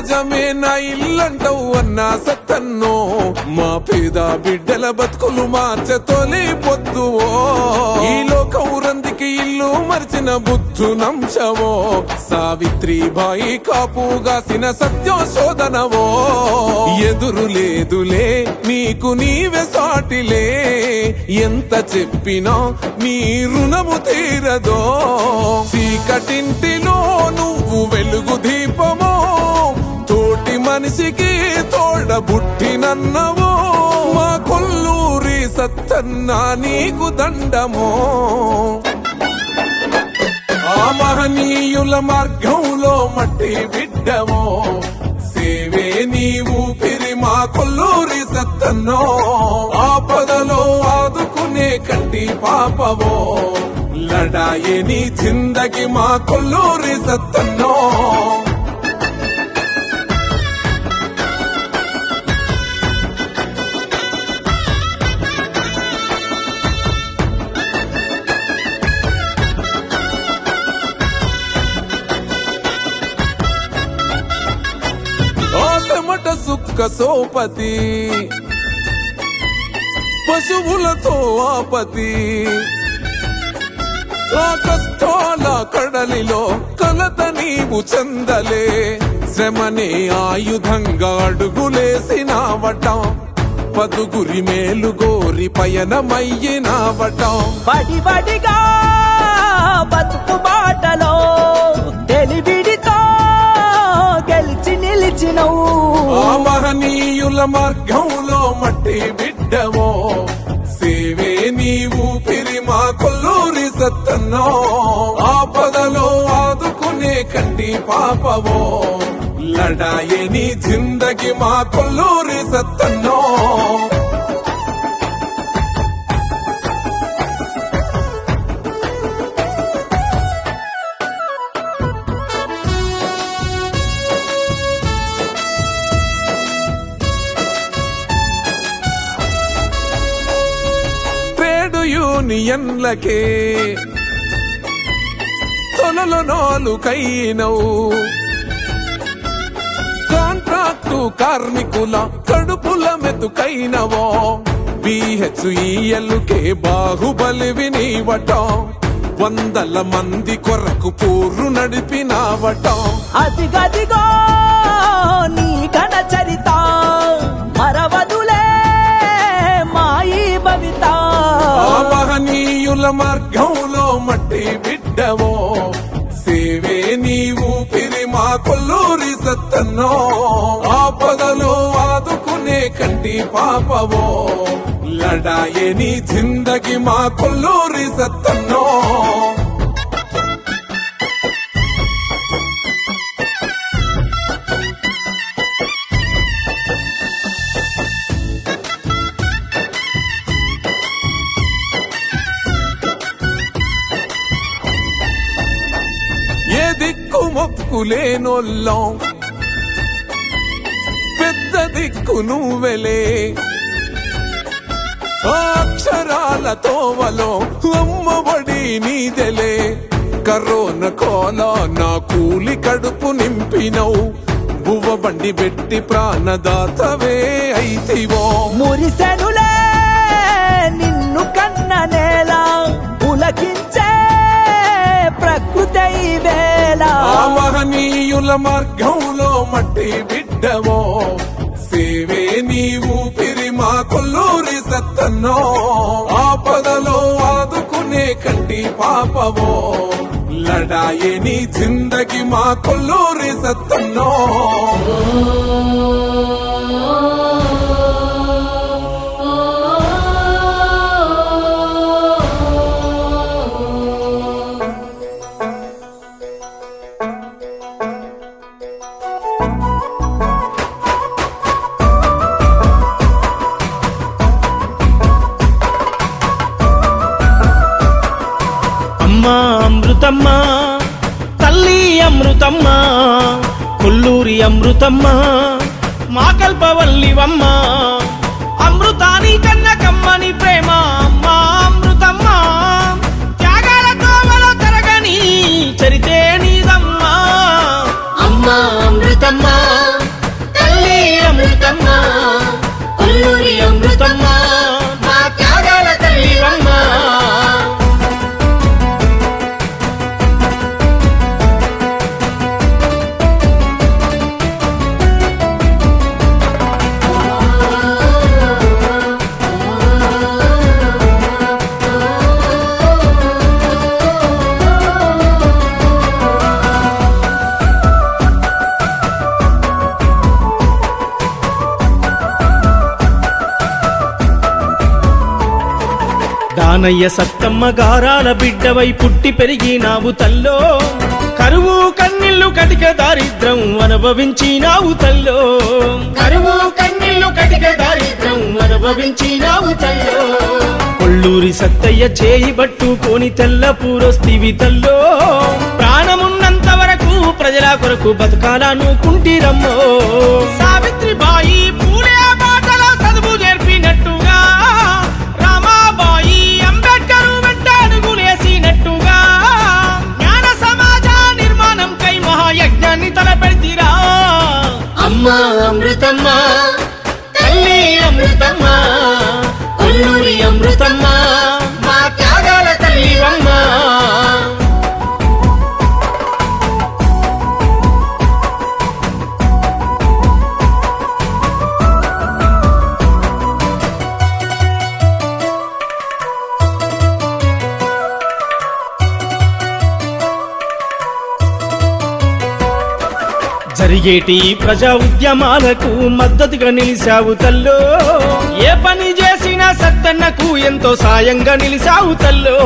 సమాజమే నా ఇల్లంటవు అన్నా సత్తన్నో. మా పేద బిడ్డల బతుకులు మార్చతోలే పొద్దువో ఈ లోకం ఇల్లు మరిచిన బుద్ధు నంశవో సావిత్రి బాయి కాపుగాసిన సత్యం శోధనవో. ఎదురు లేదులే నీకు నీవే సాటిలే. ఎంత చెప్పినా నీ రుణము తీరదో. చీకటింటిలో నువ్వు వెలుగు దీపమో. మనిషికి తోడబుట్టినన్నవో మా కొల్లూరి సత్తన్న నీకు దండమో. ఆ మహనీయుల మార్గంలో మట్టి బిడ్డమో సేవే నీవు పిరి మా కొల్లూరి సత్తన్నో. ఆపదలో ఆదుకునే కంటి పాపవో లడాయే నీ మా కొల్లూరి సత్తన్నో. సుక్క సోపతి పశువులతో ఆపతి. ఆ కష్టాల కడలిలో కలత నీవు చందలే. శ్రమనే ఆయుధంగా అడుగులేసినావటం పదుగురి మేలు గోరి పయనమయ్యినావటం బడి బడిగా బతుకు బాటలో గెలిచి ఆ మహనీయుల మార్గంలో మట్టి బిడ్డవో సేవే నీవు పిరి మా కొల్లూరి సత్తన్నో. ఆపదలో ఆదుకునే కంటి పాపవో లడాయని జిందగి మా కొల్లూరి సత్తన్నో. యూనియన్లకే తొలలు నాలుకైనవు. కాంట్రాక్టు కార్మికుల కడుపుల మెతుకైనవో? బిహెచ్ఈఎల్కే బాహుబలి నీవటం వందల మంది కొరకు పోరు నడిపినావటం. అదిగదిగో నీ ఘన చరిత మార్గంలో మట్టి బిడ్డవో సేవే నీవు పిరి మా కొల్లూరి సత్తన్నో. ఆపదలో ఆదుకునే కంటి పాపవో లడాయే నీ జిందగి మా కొల్లూరి సత్తన్నో. దిక్కు మొక్కులేనొల్లం పెద్ద దిక్కు నువ్వెలే. అక్షరాలతో వలో అమ్మబడి నీదెలే. కరోన కోల నా కూలి కడుపు నింపినవు. బువ్వ బండి పెట్టి ప్రాణదాతవే అయితివో. మురిసెనులే నిన్ను కన్న నేలా. మహనీయుల మార్గంలో మట్టి బిడ్డమో. సేవే నీవు పిరి మా కొల్లూరి సత్తన్నో. ఆపదలో ఆదుకునే కంటి పాపవో. లడాయే నీ జిందగి మా కొల్లూరి సత్తన్నో. అమృతమ్మ తల్లి అమృతమ్మ కొల్లూరి అమృతమ్మ మా కల్పవల్లివమ్మ. దానయ్య సత్తమ్మ గారాల బిడ్డవై పుట్టి పెరిగినావు తల్లో. కరువు కన్నీళ్ళు కటిక దారిద్రం అనుభవించినావు తల్లో. కరువు కన్నీళ్ళు కటిక దారిద్రం అనుభవించినావు తల్లో. కొల్లూరి సత్తయ్య చేయి పట్టుకొని తెల్ల పూరొస్తివి తల్లో. ప్రాణమున్నంత వరకు ప్రజల కొరకు బతకాలను కుంటిరమ్మో. సావిత్రి బాయి అమ్మా అమృతమ్మ తల్లి అమృతమ్మ కొల్లూరి అమృతమ్మ మా త్యాగాల తల్లి అమ్మ జరిగేటి ప్రజా ఉద్యమాలకు మద్దతుగా నిలిచావు తల్లో. ఏ పని చేసినా సత్తన్నకు ఎంతో సాయంగా నిలిచావు తల్లో.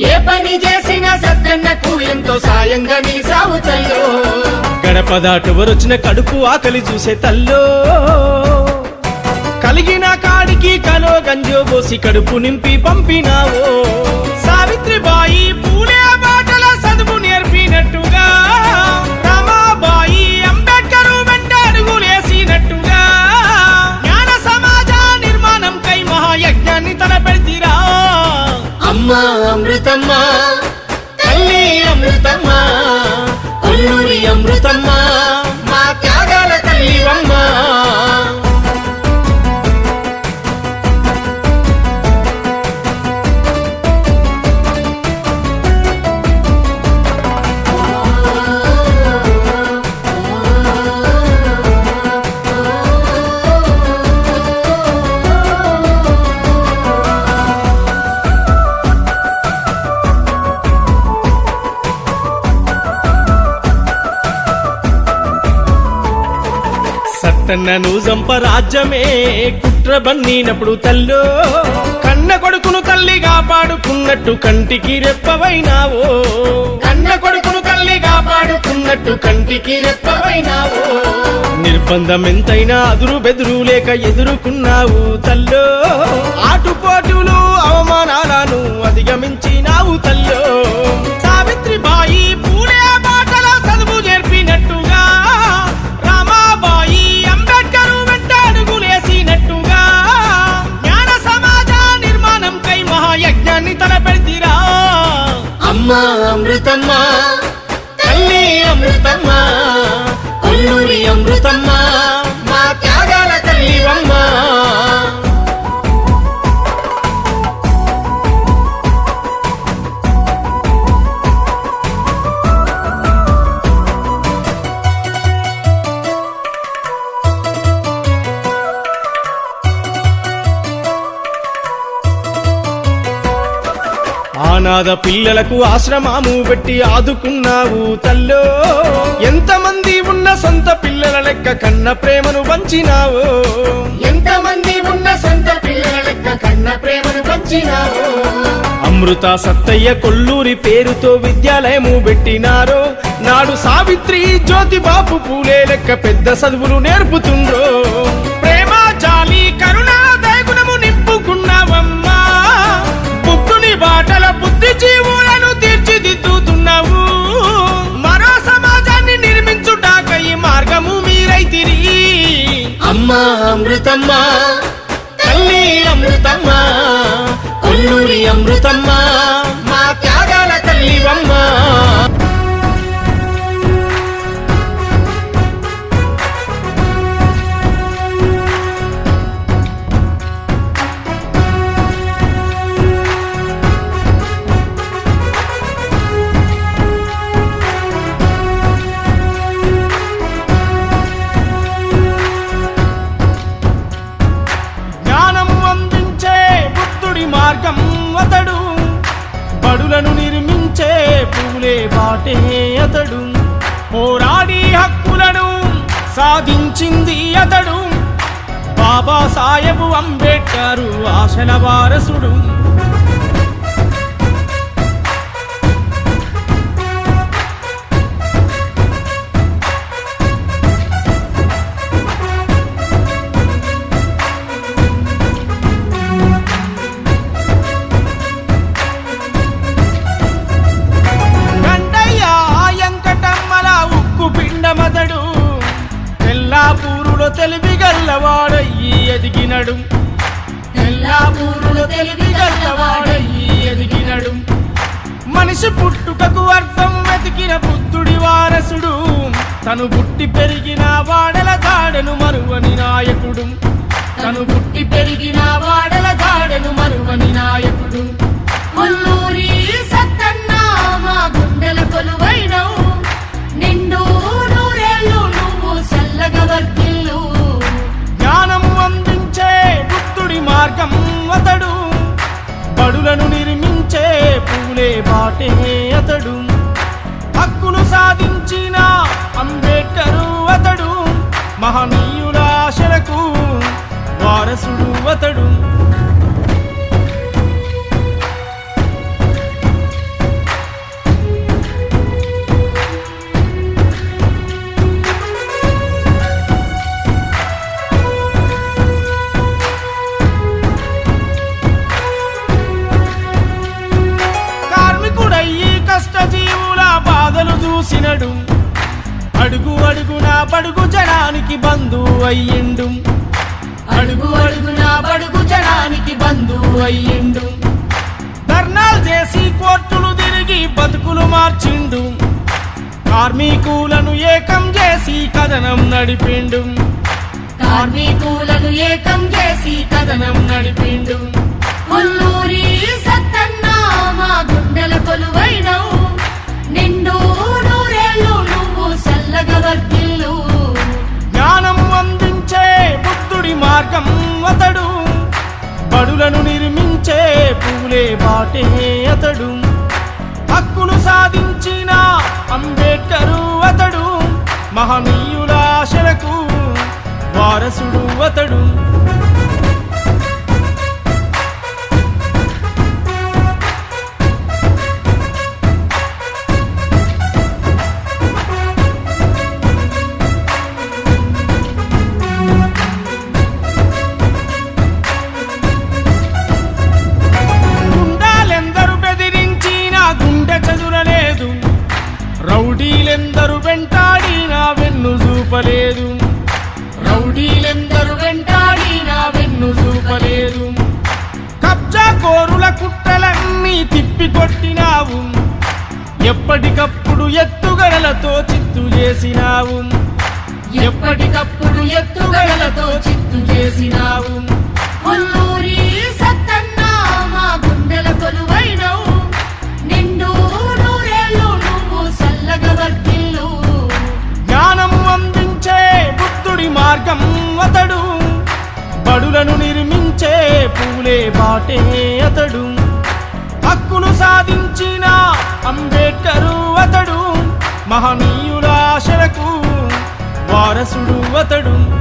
ఏ పని చేసినా సత్తన్నకు ఎంతో సాయంగా నిలిచావు తల్లో. గడప దాటువరొచ్చిన కడుపు ఆకలి చూసే తల్లో. కలిగిన కాడికి కలో గంజో పోసి కడుపు నింపి పంపినావో. సావిత్రి అమ్మా అమృతమ్మా తల్లి అమృతమ్మా కొల్లూరి అమృతమ్మా మా త్యాగాల తల్లివమ్మ సత్తన్నను జంప రాజ్యమే. కుట్ర బన్నీనప్పుడు తల్లో కన్న కొడుకును తల్లి కాపాడుకున్నట్టు కంటికి రెప్పవైనావో. కన్న కొడుకును తల్లి కాపాడుకున్నట్టు కంటికి రెప్పవైనావో. నిర్బంధం ఎంతైనా అదురు బెదురు లేక ఎదుర్కొన్నావు తల్లో. ఆటుపోటులు అవమానాలను అధిగమించినావు తల్లో. అమ్మా అమృతమ్మ తల్లి అమృతమ్మ కొల్లూరి అమృతమ్మ. ఆనాద పిల్లలకు ఆశ్రమాము పెట్టి ఆదుకున్నావు తల్లో. ఎంతమంది ఉన్న సొంత పిల్లల లెక్క కన్న ప్రేమను పంచినావు. ఎంతమంది ఉన్న సొంత పిల్లల లెక్క కన్న ప్రేమను పంచినావు. అమృత సత్తయ్య కొల్లూరి పేరుతో విద్యాలయము పెట్టినారో. నాడు సావిత్రి జ్యోతి బాపు పూలే లెక్క పెద్ద చదువులు నేర్పుతుండ్రో. అమృతమ్మ. తల్లి అమృతమ్మ. కొల్లూరి అమృతమ్మ. మా త్యాగాల తల్లివమ్మ. సాధించింది అతడు. బాబా సాహెబు అంబేడ్కరు ఆశల వారసుడు. వారసుడు. తను పుట్టి పెరిగిన వాడల జాడను మరువని నాయకుడు. తను పుట్టి పెరిగిన వాడల జాడను మరువని నాయకుడు. కొల్లూరి సత్తన్న మా గుండెల కొలువైనవు. నిండు నూరేళ్ళు నువ్వు చల్లగా వర్తిల్లు జ్ఞానం అందించే బుద్ధుడి మార్గం అతడు. బడులను నిర్మించే పూలే బాటే అతడు. హక్కును సాధించిన అంబేద్కరు అతడు మహనీయుల ఆశలకు వారసుడు అతడు. జనానికి బంధు అయ్యిండు. అడుగు అడుగున బడుగు జనానికి బంధువు అయ్యిండు. ధర్నాలు చేసి కోర్టులు తిరిగి బతుకులు మార్చిండు. కార్మికులను ఏకం చేసి కథనం నడిపిండు. కార్మికులను ఏకం చేసి కథనం నడిపిండు. ముల్లూరి సత్తన్న మా గుండెల కొలువైనవు. నిండు నూరేళ్ళు నువ్వు చల్లగ వర్తిల్లు పూలే బాటే అతడు. హక్కులు సాధించిన అంబేద్కరు అతడు. మహనీయుల ఆశలకు వారసుడు అతడు. పూలే అతడు. హక్కులు సాధించిన అంబేద్కరు అతడు. మహనీయుల ఆశలకు వారసుడు అతడు.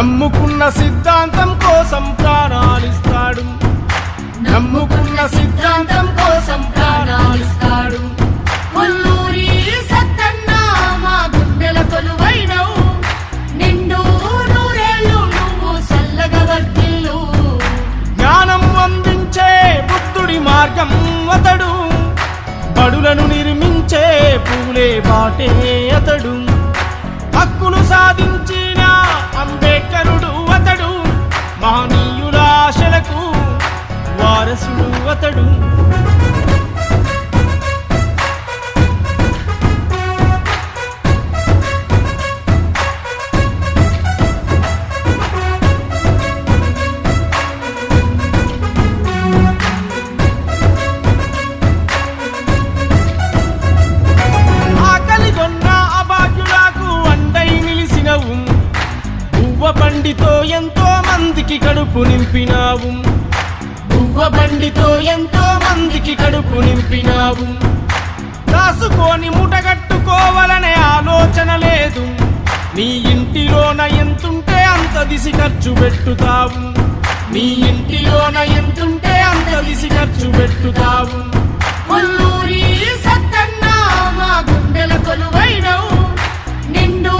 నమ్ముకున్న సిద్ధాంతం కోసం ప్రాణాలిస్తాడు. నమ్ముకున్న సిద్ధాంతం కోసం ప్రాణాలిస్తాడు. కొల్లూరి సత్తన్న మా గుండెల కొలువైనవు. నిండు నూరేళ్ళు నువ్వు చల్లగా వర్తిల్లు జ్ఞానం అందించే బుద్ధుడి మార్గం అతడు. బడులను నిర్మించే పూలే బాటే అతడు. హక్కులు సాధించిన మందికి కడుపు నింపినావు. బండితో ఎంతో మందికి కడుపు నింపినావు. దాసుకొని ముటగట్టుకోవాలనే ఆలోచన లేదు. నీ ఇంటిలోన ఎంతుంటే అంత దిసి ఖర్చు పెట్టుతావు. నీ ఇంటిలోన ఎంతుంటే అంత దిసి ఖర్చు పెట్టుతావు. మా గుండెల నిండు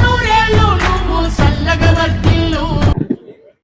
నూరేళ్ళు నువ్వు సల్లగవర్తి